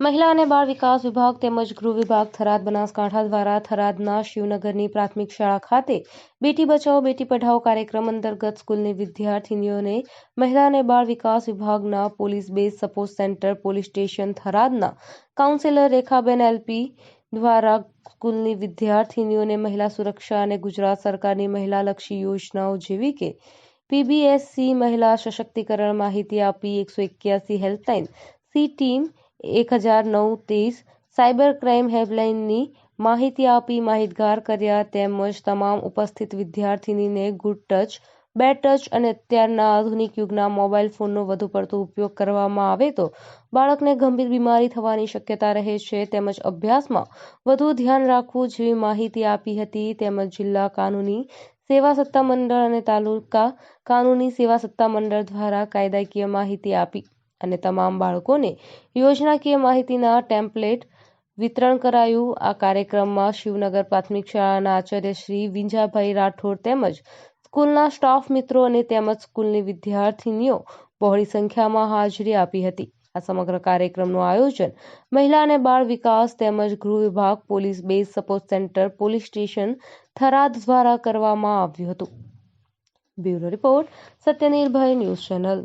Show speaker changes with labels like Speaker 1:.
Speaker 1: મહિલા અને બાળ વિકાસ વિભાગ તેમજ ગૃહ વિભાગ થરાદ બનાસકાંઠા દ્વારા થરાદના શિવનગરની પ્રાથમિક શાળા ખાતે બેટી બચાવો, બેટી પઢાઓ કાર્યક્રમ અંતર્ગત સ્કૂલની વિદ્યાર્થીનીઓને મહિલા અને બાળ વિકાસ વિભાગના police base support centre, police station થરાદના councillor Rekhaben LP દ્વારા સ્કૂલની વિદ્યાર્થીનીઓને મહિલા સુરક્ષા અને ગુજરાત સરકારની મહિલાલક્ષી યોજનાઓ જેવી કે પીબીએસસી મહિલા સશક્તિકરણ માહિતી આપી એકસો એક્યાસી હેલ્પલાઇન સી ટીમ એક હજાર નવ, ત્રીસ સાયબર ક્રાઇમ હેલ્પલાઇનની માહિતી આપી માહિતગાર કર્યા તેમજ તમામ ઉપસ્થિત વિદ્યાર્થીનીને ગુડ ટચ, બેડ ટચ અને અત્યારના આધુનિક યુગના મોબાઈલ ફોનનો વધુ પડતો ઉપયોગ કરવામાં આવે તો બાળકને ગંભીર બીમારી થવાની શક્યતા રહે છે તેમજ અભ્યાસમાં વધુ ધ્યાન રાખવું જેવી માહિતી આપી હતી તેમજ જિલ્લા કાનૂની સેવા સત્તા મંડળ અને તાલુકા કાનૂની સેવા સત્તા મંડળ દ્વારા કાયદાકીય માહિતી આપી. અને તમામ બાળકોને યોજનાકીય માહિતીના ટેમ્પલેટ વિતરણ કરાયું. આ કાર્યક્રમમાં શિવનગર પ્રાથમિક શાળાના આચાર્ય શ્રી વિંજાભાઈ રાઠોડ તેમજ સ્કૂલના સ્ટાફ મિત્રો અને તેમજ સ્કૂલની વિદ્યાર્થીનીઓ બહોળી સંખ્યામાં હાજરી આપી હતી. આ સમગ્ર કાર્યક્રમનું આયોજન મહિલા અને બાળ વિકાસ તેમજ ગૃહ વિભાગ, police base support centre, police station, Tharad દ્વારા કરવામાં આવ્યું હતું. Bureau report, Satyanirbhay news channel.